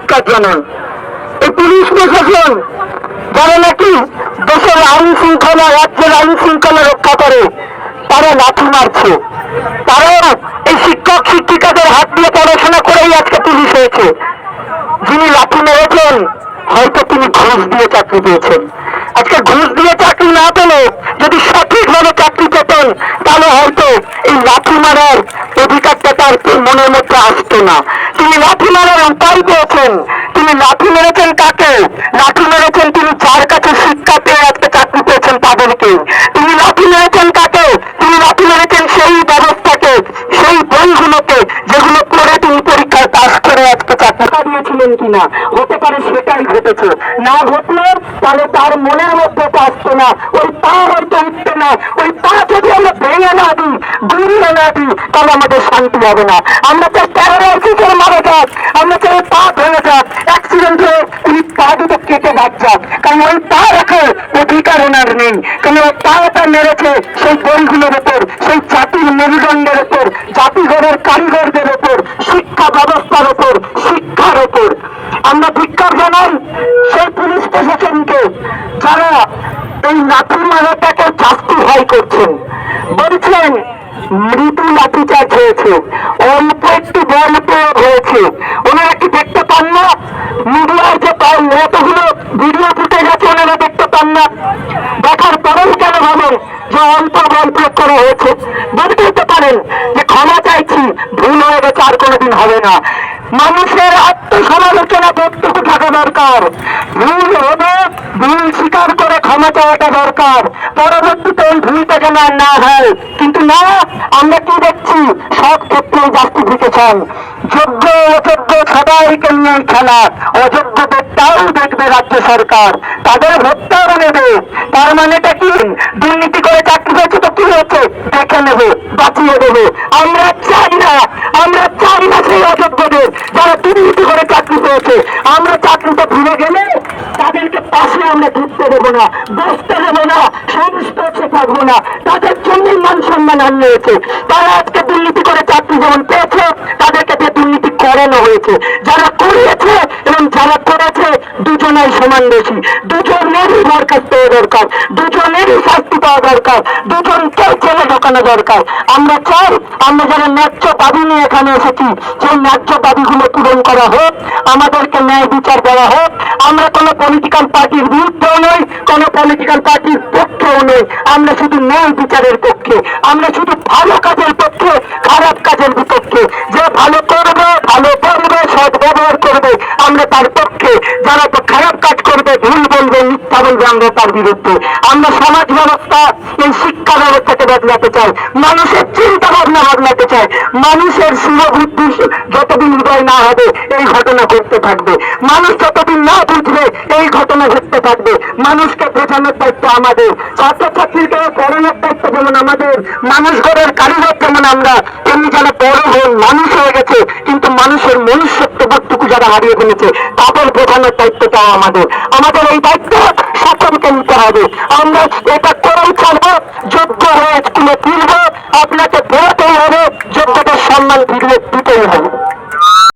ধিক্কার জানান। এই পুলিশ প্রশাসন যারা নাকি দেশের আইন শৃঙ্খলা, রাজ্যের আইন শৃঙ্খলা রক্ষা করে, তারা লাঠি মারছে। তারাও এই শিক্ষক, শিক্ষিকাদের হাত দিয়ে পড়াশোনা করেই আজকে পুলিশ হয়েছে। যিনি লাঠি মেরেছেন, হয়তো তিনি ঘুষ দিয়ে চাকরি পেয়েছেন। আজকে ঘুষ দিয়ে চাকরি না পেলে যদি সঠিকভাবে চাকরি পেতেন, তাহলে হয়তো এই লাঠি মারার অধিকারটা তার মনের মধ্যে আসতো না। তিনি লাঠি মারার উপায় পেয়েছেন তিনি লাঠি মেরেছেন কাকে? লাঠি মেরেছেন তিনি যার কাছে শিক্ষা পেয়ে আজকে চাকরি পেয়েছেন তাদেরকে। তিনি লাঠি মেরেছেন কাকে? তিনি লাঠি মেরেছেন সেই ব্যবস্থাকে, সেই বইগুলোকে, যেগুলো করে তিনি পরীক্ষায় পাশ করে আজকে চাকরি দিয়েছিলেন কিনা? হতে পারে সেটাই ঘটেছে। না ঘটলে তাহলে তার মনের মধ্যে আসতো না। ওই পা হয়তো উঠতে না। ওই পা যদি আমরা ভেঙে না দিই গুড়িয়ে না দিই, তাহলে আমাদের শান্তি হবে না। আমরা চাই প্যারালাইসিসের মারা যাক। আমরা চাই পা ভেঙে যাক। অ্যাক্সিডেন্ট হয়ে উনি পা দুটো কেটে বাদ যাক। কারণ ওই পা রাখার অধিকার ওনার নেই। কারণ ওই পাটা মেরেছে, সেই বইগুলোর উপর, সেই জাতির মেরুদণ্ডের উপর জাতিঘরের কারিগরদের উপর শিক্ষা ব্যবস্থার উপর শিক্ষার উপর আমরা জানাই সেই পুলিশ প্রশাসনকে যারা এই লাঠি মারাটাকে জাস্টিফাই করছেন। বলছেন, মৃদু লাঠিচার্জ হয়েছে, অল্প একটু বল প্রয়োগ হয়েছে। ওনারা কি দেখতে পান না? মিডিয়ায় যে পান এতগুলো ভিডিও ফুটে গেছে ওনারা দেখতে পান না দেখার পরেও কেন ভাবেন যে অল্প বল প্রয়োগ করা হয়েছে। বলতেই তো পারেন যে ক্ষমা চাইছি, ভুল হয়ে গেছে আর কোনোদিন হবে না। মানুষের আত্মসমালোচনা কতটুকু থাকা দরকার। ভুল হবে ভুল স্বীকার করে ক্ষমা চাওয়াটা দরকার। পরবর্তীতে ওই ভুলটা যেন আর না হয়। কিন্তু না, আমরা কি দেখছি? সব ক্ষেত্রে জাস্টিফিকেশন যোগ্য অযোগ্য সবাইকে নিয়ে খেলা। অযোগ্যদেরটাও দেখবে রাজ্য সরকার। তাদের ভোটটাও নেবে। তার মানেটা কি? দুর্নীতি করে চাকরি পেয়েছে তো কি হচ্ছে দেখে নেবে, বাঁচিয়ে দেবে। আমরা চাই না, আমরা চাই না সেই অযোগ্যদের যারা দুর্নীতি করে চাকরি পেয়েছে। আমরা চাকরিতে ফিরে গেলে তাদেরকে পাশে আমরা ঢুকতে দেবো না, বসতে দেবো না সংস্পর্শে থাকব না। তাদের জন্যই মান সম্মান আনিয়েছে তারা আজকে দুর্নীতি করে চাকরি যেমন পেয়েছে, তাদেরকে দিয়ে দুর্নীতি করানো হয়েছে। যারা করিয়েছে এবং যারা করেছে, দুজনাই সমান বেশি দুজনেরই বরখাস্ত হওয়া দরকার, দুজনেরই শাস্তি পাওয়া দরকার দুজনকেই জেলে ঢোকানো দরকার। আমরা চাই, আমরা যারা ন্যায্য দাবি নিয়ে এখানে এসেছি সেই ন্যায্য দাবিগুলো পূরণ করা হোক, আমাদেরকে ন্যায় বিচার দেওয়া হোক। আমরা কোনো পলিটিক্যাল পার্টির বিরুদ্ধেও নই, কোনো পলিটিক্যাল পার্টির পক্ষেও নই। আমরা শুধু ন্যায় বিচারের পক্ষে, আমরা শুধু ভালো কাজের পক্ষে, খারাপ কাজের বিপক্ষে। যে ভালো করবে ভালো করবে সৎ ব্যবহার করবে, আমরা তার পক্ষে। যারা খারাপ কাজ করবে, ভুল বলবে বলবে আমরা তার বিরুদ্ধে। আমরা সমাজ ব্যবস্থা, এই শিক্ষা ব্যবস্থাকে বদলাতে চাই। মানুষের চিন্তা ভাবনা বদলাতে চাই। মানুষের শুভবুদ্ধি যতদিন উদয় না হবে, এই ঘটনা ঘটতে থাকবে। মানুষ যতদিন না বুঝবে, এই ঘটনা ঘটতে থাকবে। মানুষকে বোঝানোর দায়িত্ব আমাদের। ছাত্রছাত্রীকে পড়ানোর দায়িত্ব যেমন আমাদের, মানুষ গড়ের কারিগর যেমন আমরা। তেমনি যারা বড় হন, মানুষ হয়ে গেছে, কিন্তু মানুষের মনুষ্যত্ব বোধটুকু যারা হারিয়ে ফেলেছে, তাদের বোঝানোর দায়িত্বটাও আমাদের। আমাদের এই দায়িত্ব হবে। আমরা এটা করেই ছাড়বো।